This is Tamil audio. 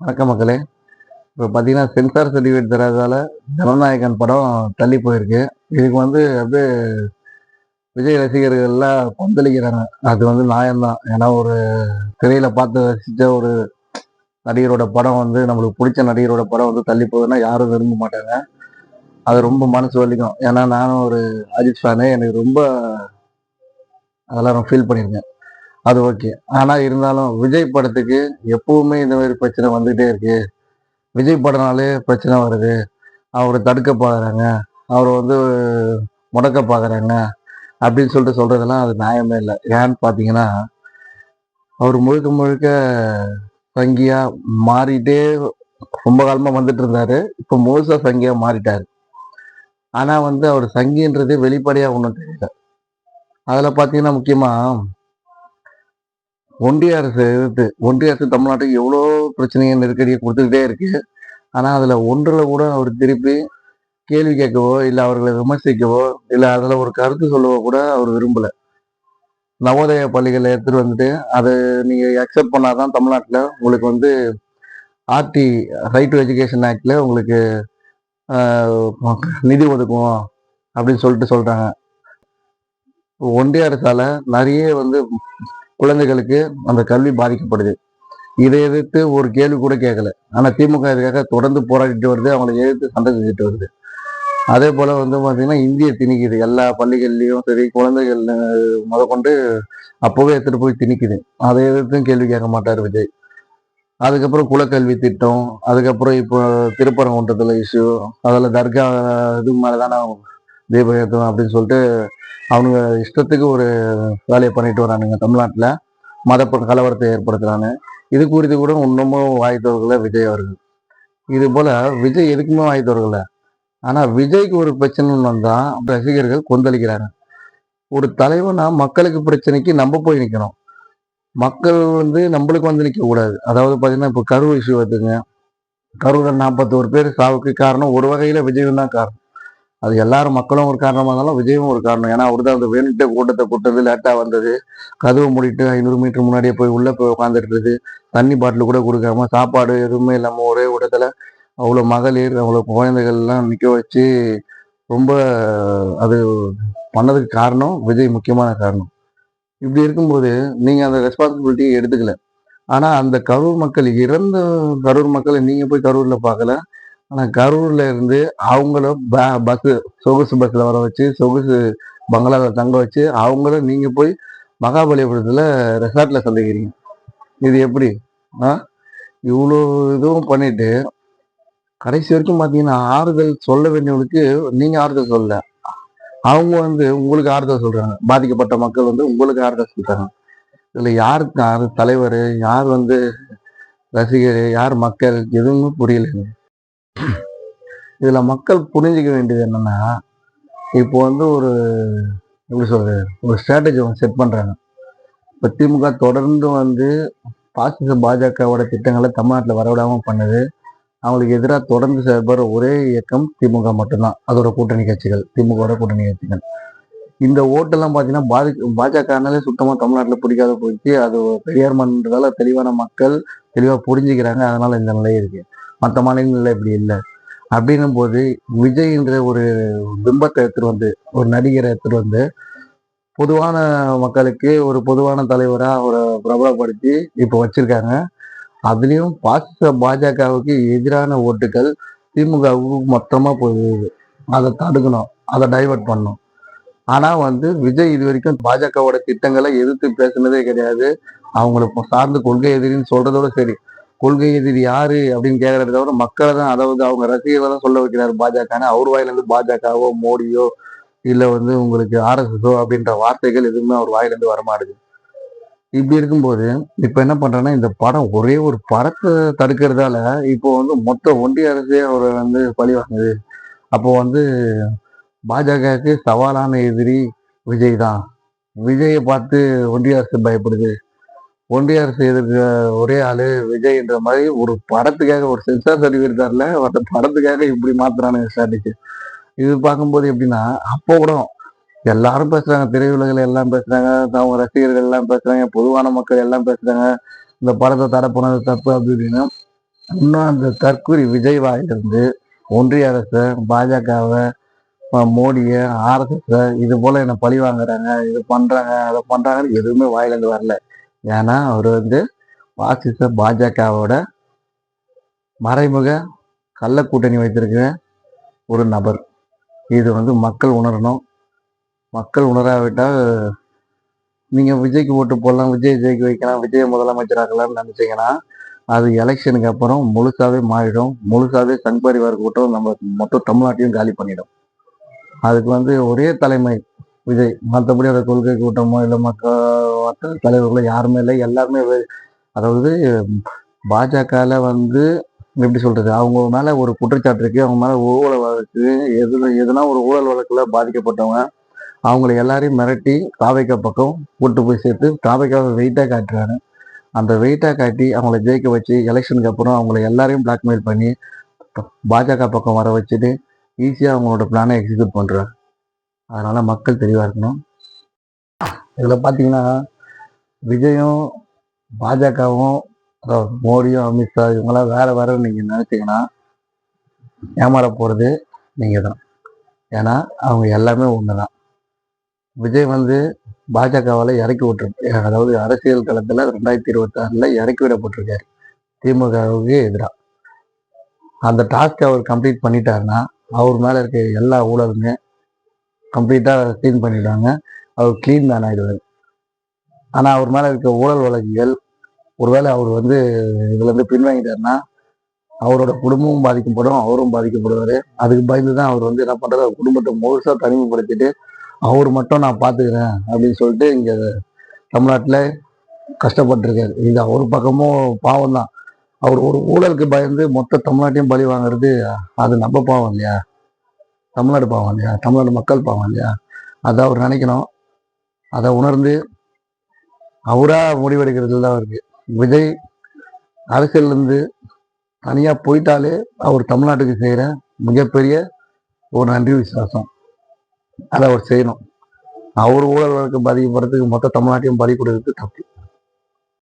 வணக்கம் மக்களே. இப்போ பார்த்தீங்கன்னா சென்சார் சர்டிஃபிகேட் தராதால ஜனநாயகன் படம் தள்ளி போயிருக்கு. இதுக்கு வந்து அப்படியே விஜய் ரசிகர்கள்லாம் கொந்தளிக்கிறாங்க அது வந்து நியாயம்தான். ஏன்னா ஒரு திரையில் பார்த்து ரசித்த ஒரு நடிகரோட படம் வந்து நம்மளுக்கு பிடிச்ச நடிகரோட படம் வந்து தள்ளி போகுதுன்னா யாரும் விரும்ப மாட்டாங்க. அது ரொம்ப மனசு வலிக்கும். ஏன்னா நானும் ஒரு அஜித் ஃபேனு. எனக்கு ரொம்ப அதெல்லாம் ஃபீல் பண்ணியிருக்கேன். அது ஓகே ஆனால் இருந்தாலும் விஜய் படத்துக்கு எப்பவுமே இந்த மாதிரி பிரச்சனை வந்துகிட்டே இருக்கு. விஜய் படம்னாலே பிரச்சனை வருது. அவரை தடுக்க பார்க்குறாங்க. அவரை வந்து முடக்க பார்க்குறாங்க. அப்படின்னு சொல்லிட்டு சொல்கிறதெல்லாம் அது நியாயமே இல்லை. ஏன்னு பார்த்தீங்கன்னா அவர் முழுக்க முழுக்க சங்கியாக மாறிட்டே ரொம்ப காலமாக வந்துட்டு இருந்தாரு. இப்போ முழுசாக சங்கியாக மாறிட்டார். ஆனால் வந்து அவர் சங்கின்றது வெளிப்படையாக ஒன்றும் தெரியல. அதில் பார்த்தீங்கன்னா முக்கியமாக ஒன்றிய அரசு எதிர்த்து ஒன்றிய அரசு தமிழ்நாட்டுக்கு எவ்வளோ பிரச்சனையை நெருக்கடியை கொடுத்துக்கிட்டே இருக்கு. ஆனால் அதில் ஒன்றில் கூட அவர் திருப்பி கேள்வி கேட்கவோ இல்லை அவர்களை விமர்சிக்கவோ இல்லை அதில் ஒரு கருத்து சொல்லவோ கூட அவர் விரும்பலை. நவோதய பள்ளிகளை எடுத்துகிட்டு வந்துட்டு அதை நீங்கள் அக்செப்ட் பண்ணாதான் தமிழ்நாட்டில் உங்களுக்கு வந்து ஆர்டி ரைட் டு எஜுகேஷன் ஆக்டில் உங்களுக்கு நிதி ஒதுக்குவோம் அப்படின்னு சொல்லிட்டு சொல்கிறாங்க ஒன்றிய அரசால் நிறைய வந்து குழந்தைகளுக்கு அந்த கல்வி பாதிக்கப்படுது. இதை எதிர்த்து ஒரு கேள்வி கூட கேட்கல. ஆனால் திமுக இதுக்காக தொடர்ந்து போராடிட்டு வருது அவங்களை எதிர்த்து சண்டை செஞ்சுட்டு வருது. அதே போல் வந்து பார்த்திங்கன்னா இந்திய திணிக்குது. எல்லா பள்ளிகள்லேயும் சரி குழந்தைகள் முதற்கொண்டு அப்போவே எடுத்துகிட்டு போய் திணிக்குது. அதை எதிர்த்தும் கேள்வி கேட்க மாட்டார் விஜய். அதுக்கப்புறம் குலக்கல்வி திட்டம் அதுக்கப்புறம் இப்போ திருப்பரங்குன்றத்தில் இஷ்யூ அதில் தர்கா இது மேலே மேலதானே தீபம் ஏற்றுவோம் அப்படின்னு சொல்லிட்டு அவனுங்க இஷ்டத்துக்கு ஒரு வேலையை பண்ணிட்டு வரானுங்க தமிழ்நாட்டில். மத கலவரத்தை ஏற்படுத்துகிறானு இது குறித்து கூட இன்னமும் வாய் திறக்கல விஜய் அவர்கள். இது போல் விஜய் எதுக்குமே வாய் திறக்கல ஆனால் விஜய்க்கு ஒரு பிரச்சனைன்னு வந்தால் ரசிகர்கள் கொந்தளிக்கிறாங்க. ஒரு தலைவனா மக்களுக்கு பிரச்சனைக்கு நம்ம போய் நிற்கணும் மக்கள் வந்து நம்மளுக்கு வந்து நிற்கக்கூடாது அதாவது பார்த்திங்கன்னா இப்போ கரூர் இஷ்யூ வருதுங்க. கரூரில் நாற்பத்தோரு பேர் சாவுக்கு காரணம் ஒரு வகையில் விஜயம் தான் காரணம். அது எல்லாரும் மக்களும் ஒரு காரணமாக இருந்தாலும் விஜயும் ஒரு காரணம். ஏன்னா அவர் தான் அந்த வேணுட்டு கூட்டத்தை கூட்டது லேட்டாக வந்தது. கதவை மூடிட்டு ஐநூறு மீட்டர் முன்னாடியே போய் உள்ளே போய் உட்காந்துட்டு தண்ணி பாட்டில் கூட கொடுக்காம சாப்பாடு எதுவுமே இல்லாமல் ஒரே இடத்துல அவ்வளோ மகளிர் அவ்வளோ குழந்தைகள்லாம் நிற்க வச்சு ரொம்ப அது பண்ணதுக்கு காரணம் விஜய் முக்கியமான காரணம். இப்படி இருக்கும்போது நீங்கள் அந்த ரெஸ்பான்சிபிலிட்டியை எடுத்துக்கல. ஆனால் அந்த கரூர் மக்கள் இறந்த கரூர் மக்களை நீங்கள் போய் கரூரில் பார்க்கல. ஆனால் கரூரில் இருந்து அவங்கள பஸ்ஸு சொகுசு பஸ்ஸில் வர வச்சு சொகுசு பங்களாவில் தங்க வச்சு அவங்கள நீங்கள் போய் மகாபலிபுரத்தில் ரெசார்ட்டில் சந்திக்கிறீங்க. இது எப்படி? ஆ? இவ்வளோ இதுவும் பண்ணிட்டு கடைசி வரைக்கும் பார்த்தீங்கன்னா ஆறுதல் சொல்ல வேண்டியவங்களுக்கு நீங்கள் ஆறுதல் சொல்ல அவங்க வந்து உங்களுக்கு ஆறுதல் சொல்கிறாங்க பாதிக்கப்பட்ட மக்கள் வந்து உங்களுக்கு ஆறுதல் சொல்கிறாங்க இதில் யாருக்கு யார் தலைவர் யார் வந்து ரசிகர் யார் மக்கள் எதுவுமே புரியலைங்க. இதில் மக்கள் புரிஞ்சுக்க வேண்டியது என்னென்னா இப்போ வந்து ஒரு எப்படி சொல்கிறது ஒரு ஸ்ட்ராட்டஜி ஒன்று செட் பண்ணுறாங்க இப்போ திமுக தொடர்ந்து வந்து பாசிச பாஜகவோட திட்டங்களை தமிழ்நாட்டில் வரவிடாமல் பண்ணுது. அவங்களுக்கு எதிராக தொடர்ந்து செயல்படுற ஒரே இயக்கம் திமுக மட்டும்தான். அதோட கூட்டணி கட்சிகள் திமுகவோட கூட்டணி கட்சிகள். இந்த ஓட்டெல்லாம் பார்த்தீங்கன்னா பாதி பாஜகனாலே சுத்தமாக தமிழ்நாட்டில் பிடிக்காத போயிடுச்சு அது பெரியார் மன்றதால தெளிவான மக்கள் தெளிவாக புரிஞ்சுக்கிறாங்க. அதனால இந்த நிலை இருக்குது மற்ற மாநிலங்களில் இப்படி இல்லை. அப்படின்னும் போது விஜய்ன்ற ஒரு பிம்பத்தை எடுத்துட்டு வந்து ஒரு நடிகரை எடுத்துட்டு வந்து பொதுவான மக்களுக்கு ஒரு பொதுவான தலைவராக அவரை பிரபலப்படுத்தி இப்போ வச்சிருக்காங்க. அதுலேயும் பாசிச பாஜகவுக்கு எதிரான ஓட்டுகள் திமுகவுக்கு மொத்தமாக போகுது. அதை தடுக்கணும். அதை டைவர்ட் பண்ணணும். ஆனால் வந்து விஜய் இது வரைக்கும் பாஜகவோட திட்டங்களை எதிர்த்து பேசுனதே கிடையாது. அவங்களுக்கு சார்ந்து கொள்கை எதிரின்னு சொல்கிறதோட சரி. கொள்கை எதிரி யாரு அப்படின்னு கேட்கறத தவிர மக்களை தான் அதாவது அவங்க ரசிகர்களை தான் சொல்ல வைக்கிறார் பாஜகன்னு. அவர் வாயிலிருந்து பாஜகவோ மோடியோ இல்லை வந்து உங்களுக்கு ஆர்எஸ்எஸோ அப்படின்ற வார்த்தைகள் எதுவுமே அவர் வாயிலிருந்து வரமாடுது இப்படி இருக்கும்போது இப்போ என்ன பண்ணுறேன்னா இந்த படம் ஒரே ஒரு படத்தை தடுக்கிறதால இப்போ வந்து மொத்த ஒன்றிய அரசே அவரை வந்து பழி வாங்குது. அப்போ வந்து பாஜகவுக்கு சவாலான எதிரி விஜய் தான். விஜயை பார்த்து ஒன்றிய அரசு பயப்படுது. ஒன்றிய அரசு ஒரே ஆளு விஜய்ன்ற மாதிரி ஒரு படத்துக்காக ஒரு சென்சார் சர்டிஃபிகேட் தரல அந்த படத்துக்காக இப்படி மாத்துறானுங்க ஸ்ட்ராட்டஜி இது பார்க்கும்போது எப்படின்னா அப்போ கூட எல்லாரும் பேசுறாங்க திரையுலகில் எல்லாம் பேசுறாங்க அவங்க ரசிகர்கள் எல்லாம் பேசுறாங்க பொதுவான மக்கள் எல்லாம் பேசுறாங்க இந்த படத்தை தடை தப்பு அப்படி இன்னும் அந்த தற்கூரி விஜய் வாயிலிருந்து ஒன்றிய அரசு பாஜகவை மோடியை ஆர்எஸ்எஸ் இது போல என்னை பழி வாங்குறாங்க இது பண்றாங்க அதை பண்றாங்கன்னு எதுவுமே வாயிலிருந்து வரல. ஏன்னா அவர் வந்து பாசிச பாஜகவோட மறைமுக கள்ள கூட்டணி வைத்திருக்கிற ஒரு நபர். இது வந்து மக்கள் உணரணும். மக்கள் உணராவிட்டால் நீங்கள் விஜய்க்கு ஓட்டு போடலாம் விஜய் ஜெயிக்க வைக்கலாம் விஜய் முதலமைச்சராகலாம்னு நினச்சிங்கன்னா அது எலெக்ஷனுக்கு அப்புறம் முழுசாவே மாறிடும். முழுசாவே சங் பரிவார் கூட்டம் நம்ம மொத்த தமிழ்நாட்டையும் காலி பண்ணிடும். அதுக்கு வந்து ஒரே தலைமை விஜய் மற்றபடி அந்த கொள்கை கூட்டமோ இல்லை மக்கள் மற்ற தலைவர்களோ யாருமே இல்லை. எல்லாருமே அதாவது பாஜகவில் வந்து எப்படி சொல்கிறது அவங்க மேலே ஒரு குற்றச்சாட்டு இருக்குது அவங்க மேலே ஊழல் வழக்கு எது எதுனா ஒரு ஊழல் வழக்கில் பாதிக்கப்பட்டவங்க அவங்கள எல்லாரையும் மிரட்டி தாவைக்கா பக்கம் கூட்டு போய் சேர்த்து தாவைக்காவை வெயிட்டாக காட்டுறாரு. அந்த வெயிட்டாக காட்டி அவங்கள ஜெயிக்க வச்சு எலெக்ஷனுக்கு அப்புறம் அவங்கள எல்லாரையும் பிளாக்மெயில் பண்ணி பாஜக பக்கம் வர வச்சுட்டு ஈஸியாக அவங்களோட பிளானை எக்ஸிக்யூட் பண்ணுறாங்க அதனால மக்கள் தெளிவா இருக்கணும். இதுல பாத்தீங்கன்னா விஜயும் பாஜகவும் அதாவது மோடியும் அமித்ஷா இவங்கெல்லாம் வேற வேற நீங்க நினைச்சீங்கன்னா ஏமாற போறது நீங்க தான் ஏன்னா அவங்க எல்லாமே ஒண்ணுதான். விஜய் வந்து பாஜகவால் இறக்கி விட்டுரு அதாவது அரசியல் களத்தில் ரெண்டாயிரத்தி இருபத்தி இறக்கி விடப்பட்டிருக்காரு. திமுகவுக்கு எதிராக அந்த டாஸ்க் அவர் கம்ப்ளீட் பண்ணிட்டாருன்னா அவர் மேலே இருக்க எல்லா ஊழலுமே கம்ப்ளீட்டாக க்ளீன் பண்ணிவிடுவாங்க அவர் க்ளீன் மேன் ஆகிடுவார் ஆனால் அவர் மேலே இருக்க ஊழல் வழக்குகள் ஒருவேளை அவர் வந்து இதுலேருந்து பின்வாங்கிட்டாருன்னா அவரோட குடும்பமும் பாதிக்கப்படும் அவரும் பாதிக்கப்படுவார். அதுக்கு பயந்து தான் அவர் வந்து என்ன பண்ணுறது அவர் குடும்பத்தை முழுசாக தனிமைப்படுத்திட்டு அவர் மட்டும் நான் பார்த்துக்கிறேன் அப்படின்னு சொல்லிட்டு இங்கே தமிழ்நாட்டில் கஷ்டப்பட்டிருக்காரு. இது அவர் பக்கமும் பாவம் தான் அவர் ஒரு ஊழலுக்கு பயந்து மொத்த தமிழ்நாட்டையும் பலி வாங்குறது அது நம்ம பாவம் இல்லையா? தமிழ்நாடு பாவம் இல்லையா? தமிழ்நாடு மக்கள் பாவம் இல்லையா? அதை அவர் நினைக்கணும். அதை உணர்ந்து அவராக முடிவெடுக்கிறதுல தான் இருக்கு. விஜய் அரசியல்ல தனியாக போயிட்டாலே அவர் தமிழ்நாட்டுக்கு செய்கிற மிகப்பெரிய ஒரு நன்றி விசுவாசம். அதை அவர் செய்யணும். அவர் ஊழல் வழக்கு பாதிக்கப்படுறதுக்கு மொத்த தமிழ்நாட்டையும் பாதிக்கப்படுறதுக்கு தப்பு.